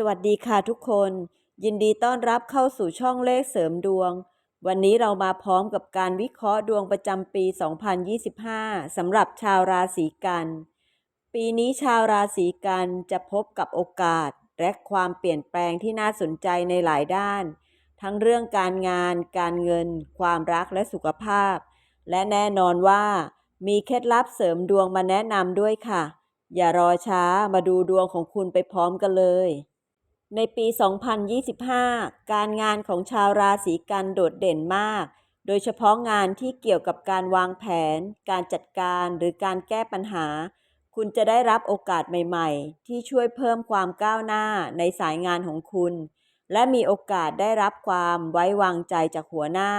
สวัสดีค่ะทุกคน ยินดีต้อนรับเข้าสู่ช่องเลขเสริมดวง วันนี้เรามาพร้อมกับการวิเคราะห์ดวงประจำปี 2025 สำหรับชาวราศีกัน ปีนี้ชาวราศีกันจะพบกับโอกาส และความเปลี่ยนแปลงที่น่าสนใจในหลายด้าน ทั้งเรื่องการงาน การเงิน ความรักและสุขภาพ และแน่นอนว่า มีเคล็ดลับเสริมดวงมาแนะนำด้วยค่ะ อย่ารอช้ามาดูดวงของคุณไปพร้อมกันเลย ในปี 2025 การงานของชาวราศีกันโดดเด่นมาก โดยเฉพาะงานที่เกี่ยวกับการวางแผน การจัดการหรือการแก้ปัญหา คุณจะได้รับโอกาสใหม่ ๆ ที่ช่วยเพิ่มความก้าวหน้าในสายงานของคุณ และมีโอกาสได้รับความไว้วางใจจากหัวหน้า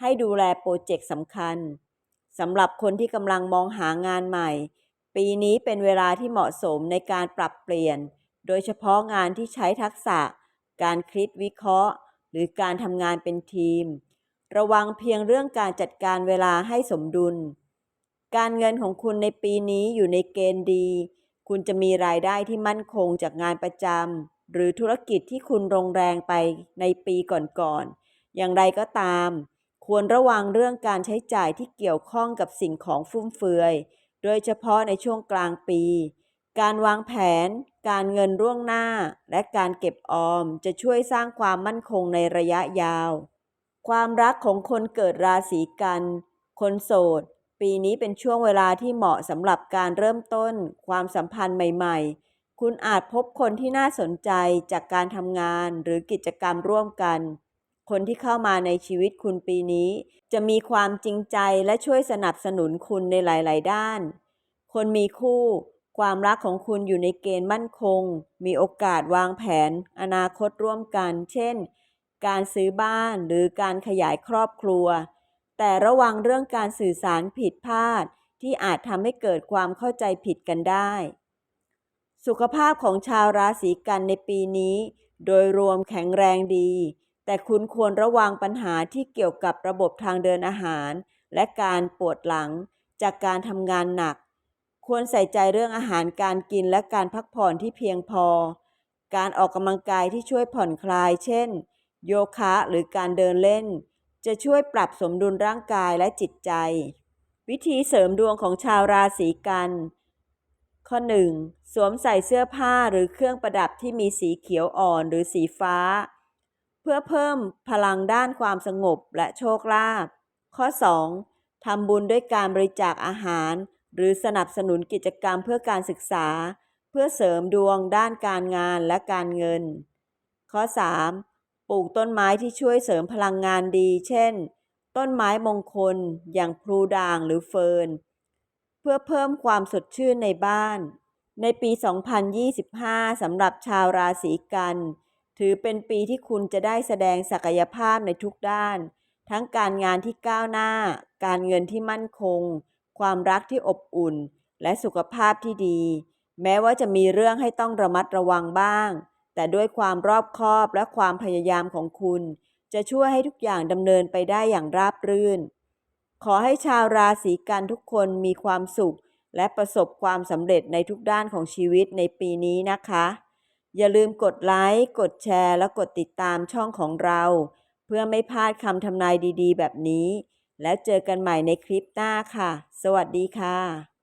ให้ดูแลโปรเจกต์สำคัญสำหรับคนที่กำลังมองหางานใหม่ ปีนี้เป็นเวลาที่เหมาะสมในการปรับเปลี่ยน โดยเฉพาะงานที่ใช้ทักษะ การคิดวิเคราะห์ หรือการทำงานเป็นทีม ระวังเพียงเรื่องการจัดการเวลาให้สมดุล การเงินของคุณในปีนี้อยู่ในเกณฑ์ดี คุณจะมีรายได้ที่มั่นคงจากงานประจำหรือธุรกิจที่คุณลงแรงไปในปีก่อนๆ อย่างไรก็ตาม ควรระวังเรื่องการใช้จ่ายที่เกี่ยวข้องกับสิ่งของฟุ่มเฟือย โดยเฉพาะในช่วงกลางปี การวางแผน การเงินร่วงหน้า และการเก็บออมจะช่วยสร้างความมั่นคงในระยะยาว ความรักของคนเกิดราศีกัน คนโสด ปีนี้เป็นช่วงเวลาที่เหมาะสำหรับการเริ่มต้น ความสัมพันธ์ใหม่ ๆ คุณอาจพบคนที่น่าสนใจจากการทำงานหรือกิจกรรมร่วมกัน คนที่เข้ามาในชีวิตคุณปีนี้ จะมีความจริงใจและช่วยสนับสนุนคุณในหลาย ๆ ด้าน คนมีคู่ ความรักของคุณอยู่ในเกณฑ์มั่นคง มีโอกาสวางแผน อนาคตร่วมกัน เช่น การซื้อบ้านหรือการขยายครอบครัว แต่ระวังเรื่องการสื่อสารผิดพลาด ที่อาจทำให้เกิดความเข้าใจผิดกันได้ สุขภาพของชาวราศีกันในปีนี้ โดยรวมแข็งแรงดี แต่คุณควรระวังปัญหาที่เกี่ยวกับระบบทางเดินอาหาร และการปวดหลังจากการทำงานหนัก ควรใส่ใจเรื่องอาหารการกินและการพักผ่อนที่เพียงพอ การออกกำลังกายที่ช่วยผ่อนคลาย เช่น โยคะหรือการเดินเล่น จะช่วยปรับสมดุลร่างกายและจิตใจ วิธีเสริมดวงของชาวราศีกัน ข้อ 1. สวมใส่เสื้อผ้าหรือเครื่องประดับที่มีสีเขียวอ่อนหรือสีฟ้า เพื่อเพิ่มพลังด้านความสงบและโชคลาภข้อ 2. ทำบุญด้วยการบริจาคอาหาร หรือสนับสนุนกิจกรรมเพื่อการศึกษา เพื่อเสริมดวงด้านการงานและการเงิน ข้อ 3. ปลูกต้นไม้ที่ช่วยเสริมพลังงานดี เช่น ต้นไม้มงคล อย่างพลูด่างหรือเฟิร์น เพื่อเพิ่มความสดชื่นในบ้าน ในปี 2025 สำหรับชาวราศีกัน ถือเป็นปีที่คุณจะได้แสดงศักยภาพในทุกด้าน ทั้งการงานที่ก้าวหน้า การเงินที่มั่นคง ความรักที่อบอุ่น และสุขภาพที่ดี แม้ว่าจะมีเรื่องให้ต้องระมัดระวังบ้าง แต่ด้วยความรอบคอบและความพยายามของคุณ จะช่วยให้ทุกอย่างดำเนินไปได้อย่างราบรื่น ขอให้ชาวราศีกันทุกคนมีความสุข และประสบความสำเร็จในทุกด้านของชีวิตในปีนี้นะคะ อย่าลืมกดไลค์ กดแชร์ และกดติดตามช่องของเรา เพื่อไม่พลาดคำทำนายดี ๆ แบบนี้ แล้วเจอกันใหม่ในคลิปหน้าค่ะ สวัสดีค่ะ